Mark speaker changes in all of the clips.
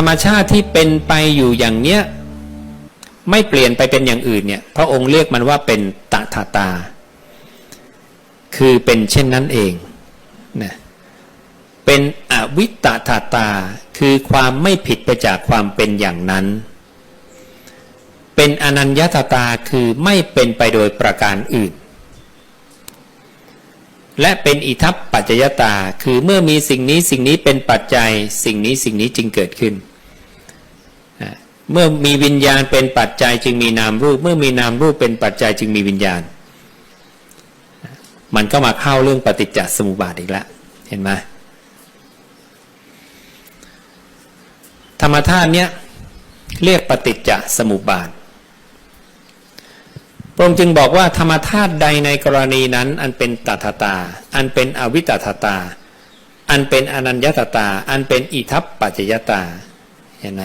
Speaker 1: รรมชาติที่เป็นไปอยู่อย่างเนี้ยไม่เปลี่ยนไปเป็นอย่างอื่นเนี่ย พระองค์เรียกมันว่าเป็นตถาตา คือเป็นเช่นนั้นเองนะเป็นอวิตถาตา คือความไม่ผิดไปจากความเป็นอย่างนั้น เป็นอนัญญาตตาคือไม่เป็นไปโดยประการอื่น และเป็นอิทัปปัจจยตา คือเมื่อมีสิ่งนี้สิ่งนี้เป็นปัจจัย สิ่งนี้สิ่งนี้จึงเกิดขึ้น เมื่อมีวิญญาณเป็นปัจจัยจึงมีนามรูป เมื่อมีนามรูปเป็นปัจจัยจึงมีวิญญาณ มันก็มาเข้าเรื่องปฏิจจสมุปบาทอีกแล้วเห็นไหมธรรมธาตุเนี้ยเรียกปฏิจจสมุปบาทพระองค์จึงบอกว่าธรรมธาตุใดในกรณีนั้น อันเป็นตัทตา อันเป็นอวิตัทตา อันเป็นอนัญญตตา อันเป็นอิทัปปัจจยตาเห็นไหม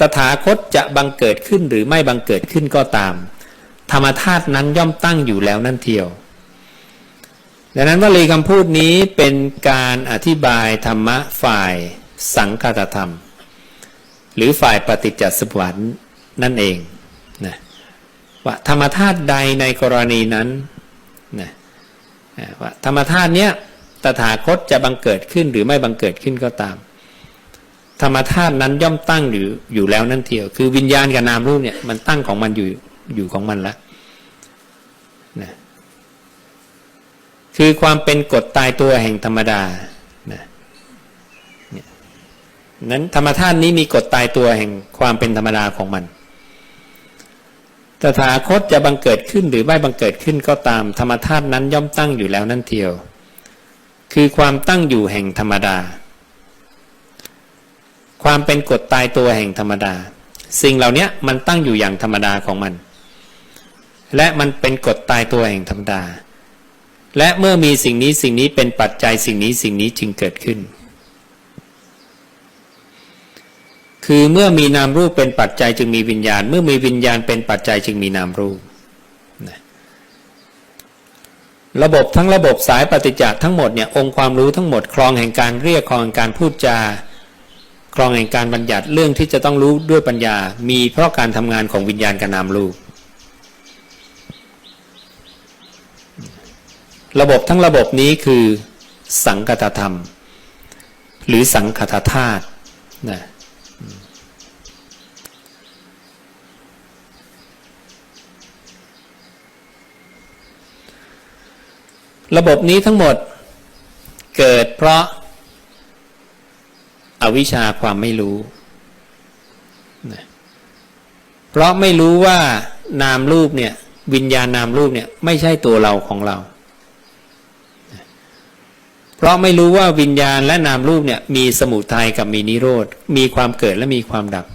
Speaker 1: ตถาคตจะบังเกิดขึ้นหรือไม่บังเกิดขึ้นก็ตาม ธรรมธาตุนั้นย่อมตั้งอยู่แล้วนั่นเทียว ดังนั้นวลีคำพูดนี้เป็นการอธิบายธรรมะฝ่ายสังคตธรรม หรือฝ่ายปฏิจจสมุปบาทนั่นเองนะว่าธรรมธาตุใดในกรณีนั้นนะว่าธรรมธาตุเนี้ยตถาคตจะบังเกิดขึ้นหรือไม่บังเกิดขึ้นก็ตาม ธรรมธาตุนั้นย่อมตั้งอยู่อยู่แล้วนั่นเทียว คือวิญญาณกับนามรูปเนี่ยมันตั้งของมันอยู่อยู่ของมันล้วนะคือความเป็นกฎตายตัวแห่งธรรมดานะนั้นธรรมธาตุนี้มีกฎตายตัวแห่งความเป็นธรรมดาของมันตถาคตจะบังเกิดขึ้นหรือไม่บังเกิดขึ้นก็ตาม ธรรมธาตุนั้นย่อมตั้งอยู่แล้วนั่นเทียว คือความตั้งอยู่แห่งธรรมดา ความเป็นกฎตายตัวแห่งธรรมดา สิ่งเหล่านี้มันตั้งอยู่อย่างธรรมดาของมัน และมันเป็นกฎตายตัวแห่งธรรมดา และเมื่อมีสิ่งนี้สิ่งนี้เป็นปัจจัยสิ่งนี้สิ่งนี้จึงเกิดขึ้น คือเมื่อมีนามรูปเป็นปัจจัยจึงมีวิญญาณ เมื่อมีวิญญาณเป็นปัจจัยจึงมีนามรูประบบทั้งระบบสายปฏิจจ์ทั้งหมดเนี่ยองค์ความรู้ทั้งหมดคลองแห่งการเรียกคลองการพูดจา คลองแห่งการบัญญัติเรื่องที่จะต้องรู้ด้วยปัญญา มีเพราะการทำงานของวิญญาณกับนามรูป ระบบทั้งระบบนี้คือสังคตธรรม หรือสังคตธาตุนะระบบนี้ทั้งหมดเกิดเพราะ วิชชาความไม่รู้นะเพราะไม่รู้ว่านามรูปเนี่ย วิญญาณนามรูปเนี่ยไม่ใช่ตัวเราของเรา เพราะไม่รู้ว่าวิญญาณและนามรูปเนี่ย มีสมุทัยกับมีนิโรธ มีความเกิดและมีความดับ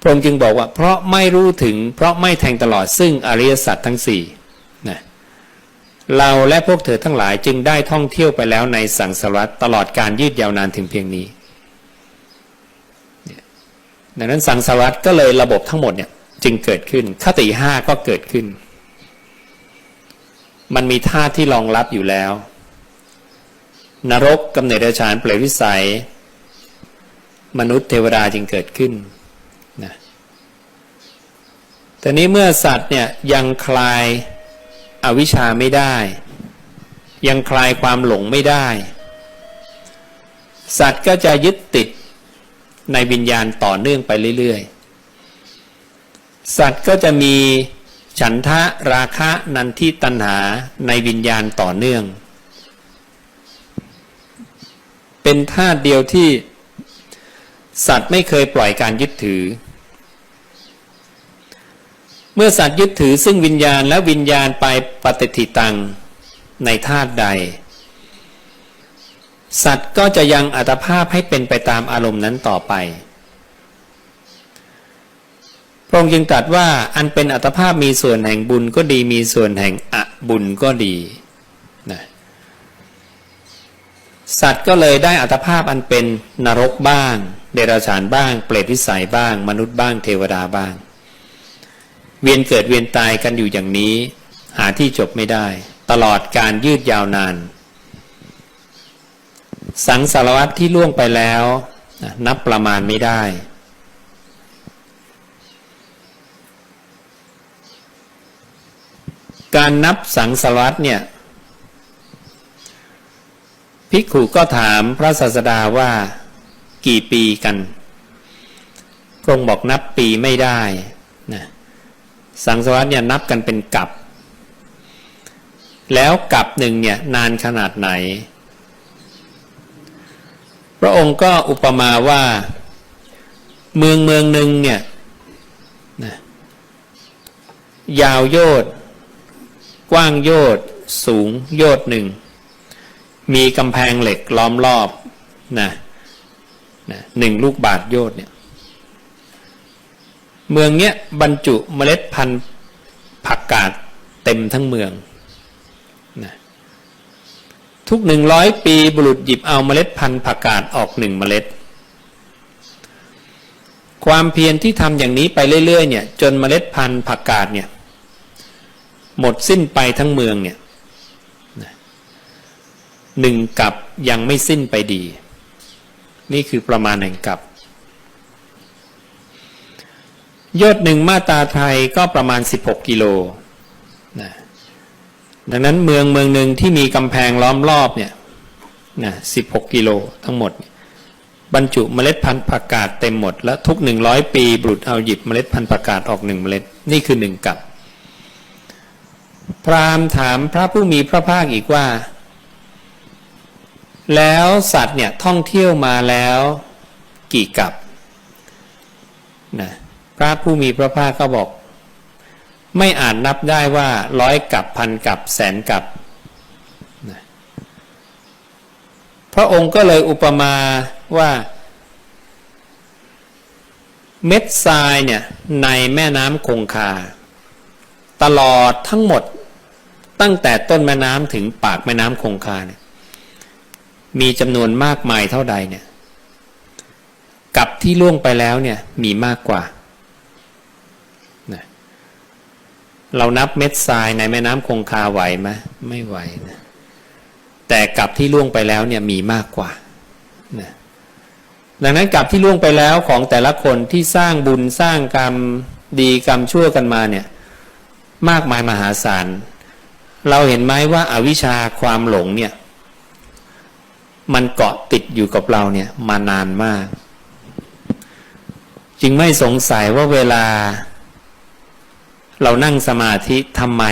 Speaker 1: พระองค์จึงบอกว่า เพราะไม่รู้ถึง เพราะไม่แทงตลอดซึ่งอริยสัจทั้งสี่ เราและพวกเธอทั้งหลายจึงได้ท่องเที่ยวไปแล้วในสังสารวัฏตลอดการยืดยาวนานถึงเพียงนี้ ดังนั้นสังสารวัฏก็เลยระบบทั้งหมดเนี่ยจึงเกิดขึ้นคติห้าก็เกิดขึ้น มันมีท่าที่รองรับอยู่แล้ว นรกกำเนิดฌานเปรตวิสัย มนุษย์เทวดาจึงเกิดขึ้นนะแต่นี้เมื่อสัตว์เนี่ยยังคลาย อวิชชาไม่ได้ ยังคลายความหลงไม่ได้ สัตว์ก็จะยึดติดในวิญญาณต่อเนื่องไปเรื่อยๆ สัตว์ก็จะมีฉันทะราคะนันทิตัณหาในวิญญาณต่อเนื่อง เป็นธาตุเดียวที่ สัตว์ไม่เคยปล่อยการยึดถือ เมื่อสัตว์ยึดถือซึ่งวิญญาณและวิญญาณไปปฏิทิตังในธาตุใด สัตว์ก็จะยังอัตภาพให้เป็นไปตามอารมณ์นั้นต่อไปพระองค์จึงตรัสว่าอันเป็นอัตภาพมีส่วนแห่งบุญก็ดีมีส่วนแห่งอบุญก็ดีนะสัตว์ก็เลยได้อัตภาพอันเป็นนรกบ้าง เดรัจฉานบ้าง เปรตวิสัยบ้าง มนุษย์บ้างเทวดาบ้าง เวียนเกิดเวียนตายกันอยู่อย่างนี้ หาที่จบไม่ได้ ตลอดการยืดยาวนาน สังสารวัตที่ล่วงไปแล้ว นับประมาณไม่ได้ การนับสังสารวัตเนี่ยภิกขุก็ถามพระศาสดาว่ากี่ปีกันพระองค์บอกนับปีไม่ได้นะ สังสารวัตเนี่ยนับกันเป็นกับ แล้วกับหนึ่งเนี่ยนานขนาดไหน พระองค์ก็อุปมาว่าเมืองเมืองหนึ่งเนี่ยนะยาวโยดกว้างโยดสูงโยดหนึ่ง มีกำแพงเหล็กล้อมรอบนะนะหนึ่งลูกบาทโยดเนี่ย เมืองเนี้ยบรรจุเมล็ดพันธุ์ผักกาดเต็มทั้งเมืองนะทุกหนึ่งร้อยปีบุรุษหยิบเอาเมล็ดพันธุ์ผักกาดออกหนึ่งเมล็ด ความเพียรที่ทำอย่างนี้ไปเรื่อยๆเนี่ยจนเมล็ดพันธุ์ผักกาดเนี่ยหมดสิ้นไปทั้งเมืองเนี่ยหนึ่งกับยังไม่สิ้นไปดี นี่คือประมาณหนึ่งกับ ยอดหนึ่งมาตาไทยก็ประมาณ 16 กิโลนะดังนั้นเมืองเมืองหนึ่งที่มีกำแพงล้อมรอบเนี่ยนะ16 กิโลทั้งหมด บรรจุเมล็ดพันธุ์ผักกาดเต็มหมด และทุก 100 ปีบุรุษเอาหยิบเมล็ดพันธุ์ผักกาดออกหนึ่งเมล็ดนี่คือหนึ่งกับ พราหมณ์ถามพระผู้มีพระภาคอีกว่า แล้วสัตว์เนี่ยท่องเที่ยวมาแล้วกี่กับนะ พระผู้มีพระภาคก็บอก ไม่อาจนับได้ว่าร้อยกับพันกับแสนกับ พระองค์ก็เลยอุปมาว่า เม็ดทรายเนี่ยในแม่น้ำคงคา ตลอดทั้งหมดตั้งแต่ต้นแม่น้ำถึงปากแม่น้ำคงคาเนี่ยมีจำนวนมากมายเท่าใดเนี่ยกับที่ล่วงไปแล้วเนี่ยมีมากกว่านะ เรานับเม็ดทรายในแม่น้ำคงคาไหวไหมไม่ไหวนะแต่กับที่ล่วงไปแล้วเนี่ยมีมากกว่านะดังนั้นกับที่ล่วงไปแล้วของแต่ละคนที่สร้างบุญสร้างกรรมดีกรรมชั่วกันมาเนี่ยมากมายมหาศาล เราเห็นไหมว่าอาวิชชาความหลงเนี่ย มันเกาะติดอยู่กับเราเนี่ยมานานมาก จึงไม่สงสัยว่าเวลา เรานั่งสมาธิทำไม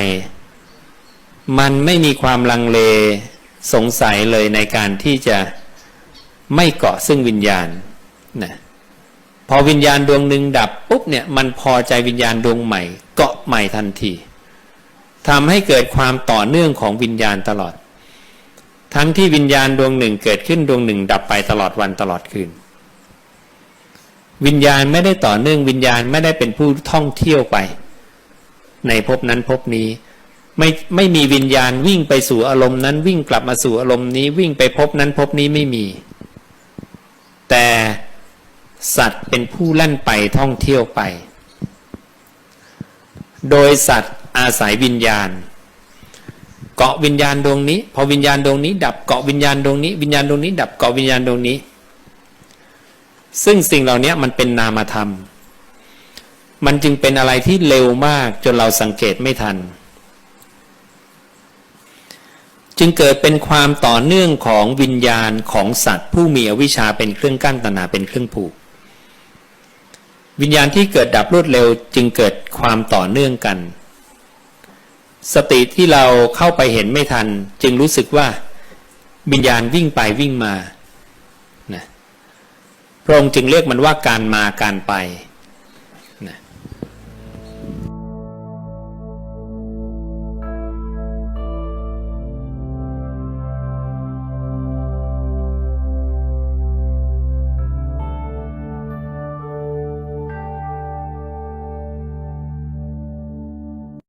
Speaker 1: มันไม่มีความลังเลสงสัยเลยในการที่จะไม่เกาะซึ่งวิญญาณนะพอวิญญาณดวงหนึ่งดับปุ๊บเนี่ยมันพอใจวิญญาณดวงใหม่ เกาะใหม่ทันทีทำให้เกิดความต่อเนื่องของวิญญาณตลอด ทั้งที่วิญญาณดวงหนึ่งเกิดขึ้นดวงหนึ่ง ดับไปตลอดวันตลอดคืน วิญญาณไม่ได้ต่อเนื่องวิญญาณไม่ได้เป็นผู้ท่องเที่ยวไป ในภพนั้นภพนี้ ไม่ไม่มีวิญญาณวิ่งไปสู่อารมณ์นั้นวิ่งกลับมาสู่อารมณ์นี้วิ่งไปภพนั้นภพนี้ไม่มี แต่สัตว์เป็นผู้ลั่นไปท่องเที่ยวไป โดยสัตว์อาศัยวิญญาณ เกาะวิญญาณดวงนี้ พอวิญญาณดวงนี้ ดับเกาะวิญญาณดวงนี้ วิญญาณดวงนี้ ดับเกาะวิญญาณดวงนี้ ซึ่งสิ่งเหล่านี้มันเป็นนามธรรม มันจึงเป็นอะไรที่เร็วมากจนเราสังเกตไม่ทัน จึงเกิดเป็นความต่อเนื่องของวิญญาณของสัตว์ ผู้มีอวิชชาเป็นเครื่องกั้นตนาเป็นเครื่องผูก วิญญาณที่เกิดดับรวดเร็วจึงเกิดความต่อเนื่องกัน สติที่เราเข้าไปเห็นไม่ทัน จึงรู้สึกว่าวิญญาณวิ่งไปวิ่งมานะพระองค์จึงเรียกมันว่าการมาการไป